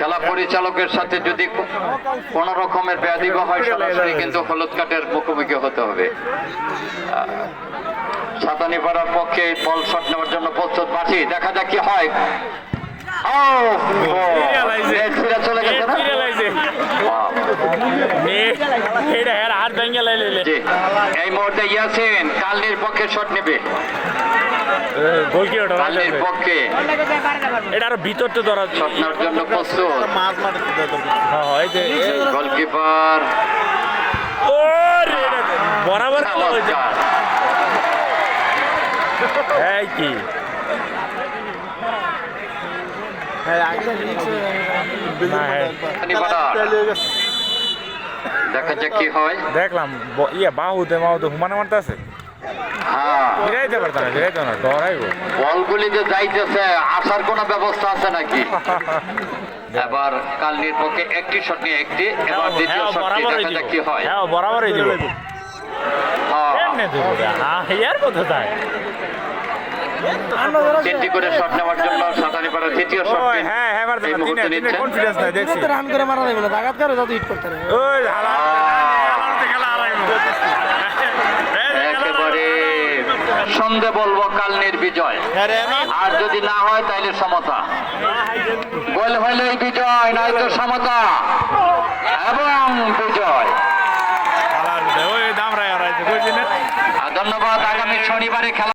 খেলা পরিচালকের সাথে যদি কোন রকমের ব্যাধিব হয় সরাসরি কিন্তু হলুদ কার্ডের মুখোমুখি হতে হবে। সাতানি পাড়ার পক্ষে বল শট নেওয়ার জন্য প্রস্তুত বাঁচি দেখা যাক কি হয়। ও চলে গেছে না? এই মুহূর্তে ইয়াসিন কালনির পক্ষে শট নেবে। কালনির পক্ষে। এটা আরও ভিতর তো ধরা শট নেওয়ার জন্য প্রস্তুত। হ্যাঁ যে গোলকিপার। ও বরাবর কি? হ্যাঁ দেখা যাক কি হয়। দেখলাম ইয়ে বাহুতে মাহুতে হুমানে মারতে আছে হ্যাঁ। ফিরাইতে পারতাম ফিরাইতে না ডরাইবো বলগুলি যে যাইতেছে আসার কোনো ব্যবস্থা আছে নাকি? এবার কালনির পক্ষে একটি শট নিয়ে একটি এবার দ্বিতীয় হ্যাঁ, শটটি দেখা যাক কি হয়। হ্যাঁ বরাবরই দিব। হ্যাঁ, কথা তাই তিনটি করে শট নেওয়ার জন্য সাতানি পাড়ার দ্বিতীয় শট হ্যাঁ হ্যাঁ এই মুহূর্তে নিচ্ছে কনফিডেন্স নাই দেখছি। রান করে মারা যাবে না জাগাত করে যত হিট করতে পারে। ওই হালা একেবারে সন্ধে বলব কালনির বিজয়। আর যদি না হয় তাইলে সমতা। গোল হইলেই বিজয় নয়তো সমতা। এবং বিজয়। ধন্যবাদ আগামী শনিবারে খেলা